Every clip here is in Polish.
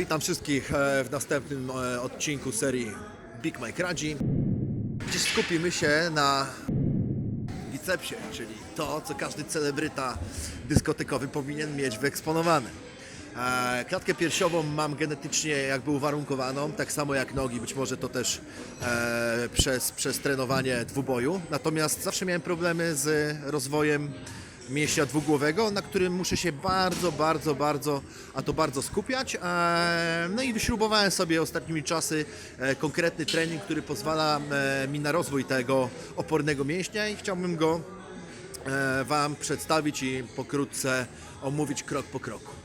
Witam wszystkich e, w następnym e, odcinku serii Big Mike Radzi. Dziś skupimy się na bicepsie, czyli to, co każdy celebryta dyskotekowy powinien mieć wyeksponowane. E, Klatkę piersiową mam genetycznie jakby uwarunkowaną, tak samo jak nogi, być może to też przez, przez trenowanie dwuboju. Natomiast zawsze miałem problemy z rozwojem mięśnia dwugłowego, na którym muszę się bardzo, bardzo, bardzo, a to bardzo skupiać. E, No i wyśrubowałem sobie ostatnimi czasy e, konkretny trening, który pozwala e, mi na rozwój tego opornego mięśnia i chciałbym go Wam przedstawić i pokrótce omówić krok po kroku.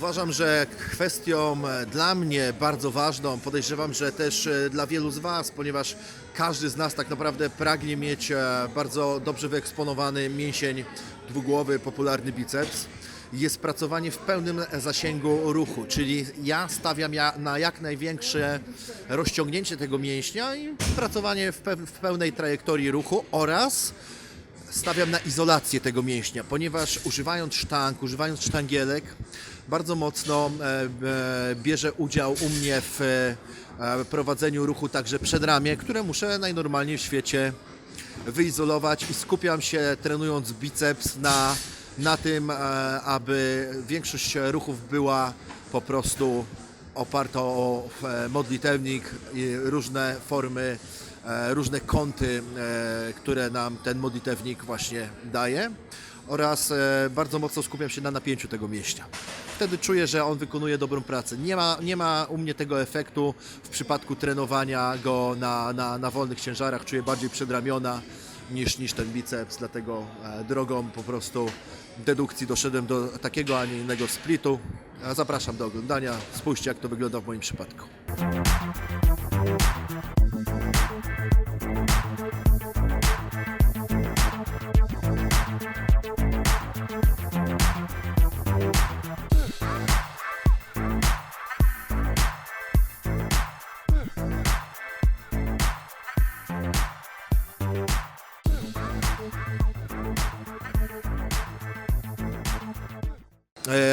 Uważam, że kwestią e, dla mnie bardzo ważną, podejrzewam, że też e, dla wielu z Was, ponieważ każdy z nas tak naprawdę pragnie mieć e, bardzo dobrze wyeksponowany mięsień dwugłowy, popularny biceps, jest pracowanie w pełnym zasięgu ruchu, czyli ja stawiam ja na jak największe rozciągnięcie tego mięśnia i pracowanie w, pe- w pełnej trajektorii ruchu oraz stawiam na izolację tego mięśnia, ponieważ używając sztang, używając sztangielek, bardzo mocno e, e, bierze udział u mnie w e, prowadzeniu ruchu także przedramię, które muszę najnormalniej w świecie wyizolować i skupiam się trenując biceps na, na tym, aby większość ruchów była po prostu oparta o modlitewnik i różne formy, różne kąty, które nam ten modlitewnik właśnie daje oraz bardzo mocno skupiam się na napięciu tego mięśnia. Wtedy czuję, że on wykonuje dobrą pracę. Nie ma, nie ma u mnie tego efektu w przypadku trenowania go na, na, na wolnych ciężarach. Czuję bardziej przedramiona niż, niż ten biceps, dlatego e, drogą po prostu dedukcji doszedłem do takiego, a nie innego splitu. Zapraszam do oglądania. Spójrzcie, jak to wygląda w moim przypadku.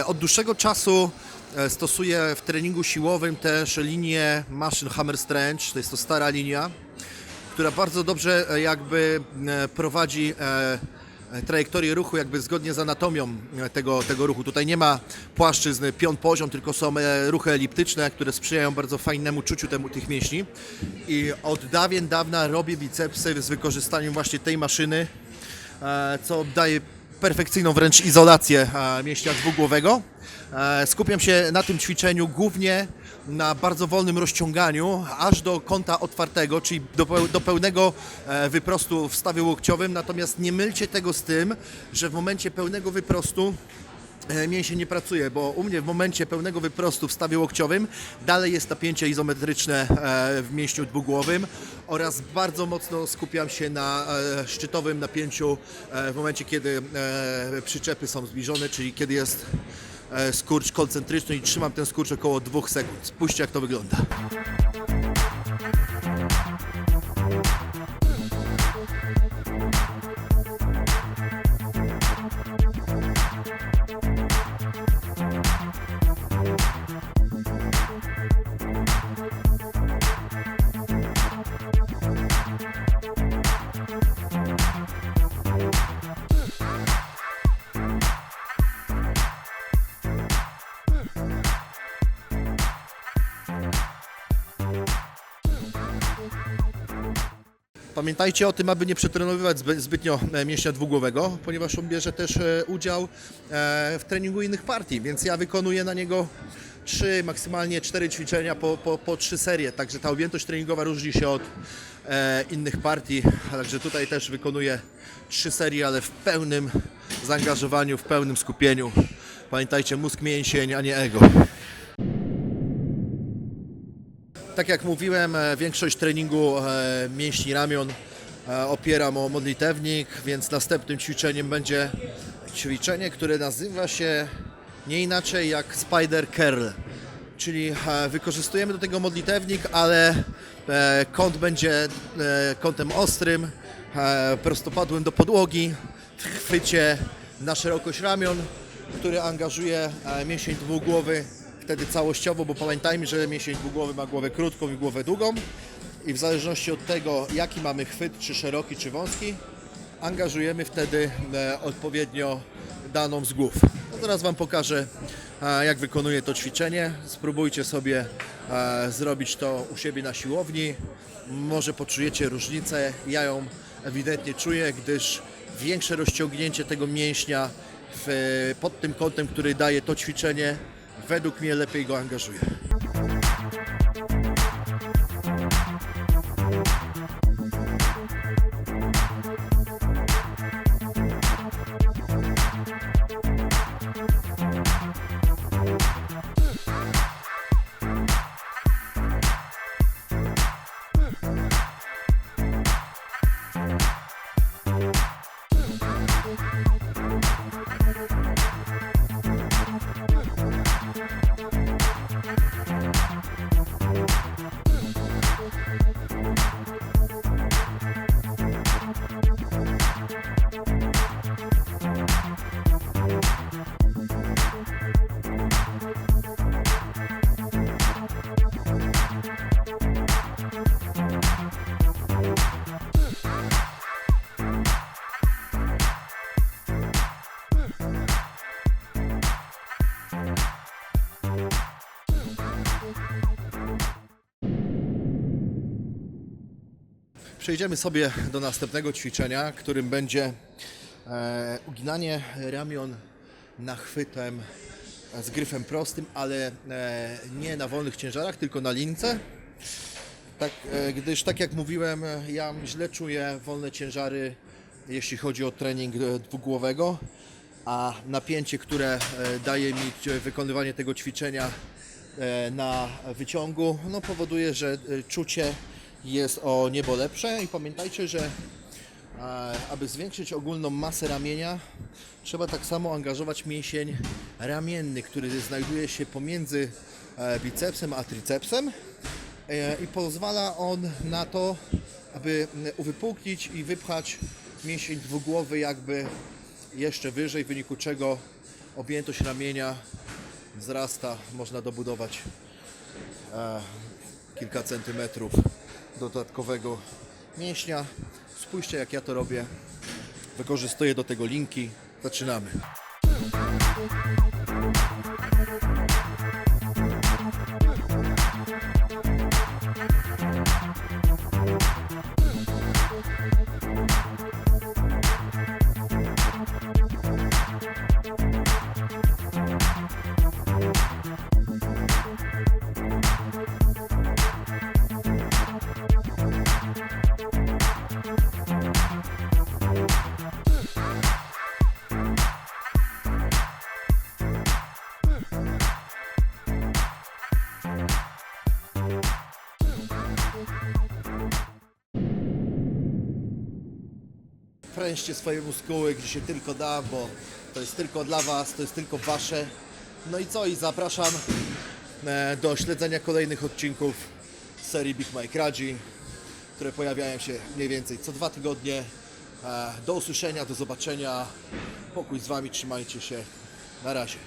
Od dłuższego czasu e, stosuję w treningu siłowym też linię Machine Hammer Strength. To jest to stara linia, która bardzo dobrze e, jakby e, prowadzi e, e, trajektorię ruchu jakby zgodnie z anatomią e, tego, tego ruchu. Tutaj nie ma płaszczyzn pion poziom, tylko są e, ruchy eliptyczne, które sprzyjają bardzo fajnemu czuciu temu, tych mięśni. I od dawien dawna robię bicepsy z wykorzystaniem właśnie tej maszyny, e, co daje perfekcyjną wręcz izolację e, mięśnia dwugłowego. E, Skupiam się na tym ćwiczeniu głównie na bardzo wolnym rozciąganiu, aż do kąta otwartego, czyli do, do pełnego e, wyprostu w stawie łokciowym. Natomiast nie mylcie tego z tym, że w momencie pełnego wyprostu e, mięsień nie pracuje, bo u mnie w momencie pełnego wyprostu w stawie łokciowym dalej jest napięcie izometryczne e, w mięśniu dwugłowym oraz bardzo mocno skupiam się na e, szczytowym napięciu w momencie, kiedy przyczepy są zbliżone, czyli kiedy jest skurcz koncentryczny i trzymam ten skurcz około 2 sekund. Spójrzcie jak to wygląda. Pamiętajcie o tym, aby nie przetrenowywać zby- zbytnio e, mięśnia dwugłowego, ponieważ on bierze też e, udział e, w treningu innych partii, więc ja wykonuję na niego trzy, maksymalnie cztery ćwiczenia po, po, po trzy serie, także ta objętość treningowa różni się od innych partii, także tutaj też wykonuję trzy serie, ale w pełnym zaangażowaniu, w pełnym skupieniu. Pamiętajcie, mózg mięsień, a nie ego. Tak jak mówiłem, e, większość treningu e, mięśni ramion e, opieram o modlitewnik, więc następnym ćwiczeniem będzie ćwiczenie, które nazywa się nie inaczej jak Spider Curl. Czyli wykorzystujemy do tego modlitewnik, ale kąt będzie kątem ostrym, prostopadłym do podłogi, w chwycie na szerokość ramion który angażuje mięsień dwugłowy wtedy całościowo, bo pamiętajmy, że mięsień dwugłowy ma głowę krótką i głowę długą i w zależności od tego, jaki mamy chwyt, czy szeroki, czy wąski, angażujemy wtedy e, odpowiednio daną z głów. No teraz Wam pokażę, e, jak wykonuję to ćwiczenie. Spróbujcie sobie e, zrobić to u siebie na siłowni. Może poczujecie różnicę. Ja ją ewidentnie czuję, gdyż większe rozciągnięcie tego mięśnia pod tym kątem, który daje to ćwiczenie, według mnie lepiej go angażuje. Przejdziemy sobie do następnego ćwiczenia, którym będzie e, uginanie ramion nachwytem e, z gryfem prostym, ale e, nie na wolnych ciężarach, tylko na lince. Tak, gdyż tak jak mówiłem, ja źle czuję wolne ciężary, jeśli chodzi o trening dwugłowego, a napięcie, które daje mi wykonywanie tego ćwiczenia na wyciągu, no powoduje, że czucie jest o niebo lepsze i pamiętajcie, że e, aby zwiększyć ogólną masę ramienia, trzeba tak samo angażować mięsień ramienny, który znajduje się pomiędzy e, bicepsem a tricepsem E, i pozwala on na to, aby uwypuklić i wypchać mięsień dwugłowy jakby jeszcze wyżej, w wyniku czego objętość ramienia wzrasta, można dobudować kilka centymetrów dodatkowego mięśnia. Spójrzcie jak ja to robię. Wykorzystuję do tego linki. Zaczynamy. Prężcie swoje muskuły, gdzie się tylko da, bo to jest tylko dla Was, to jest tylko Wasze. No i co? I zapraszam e, do śledzenia kolejnych odcinków serii Big Mike Radzi, które pojawiają się mniej więcej co dwa tygodnie. E, Do usłyszenia, do zobaczenia. Pokój z Wami, trzymajcie się. Na razie.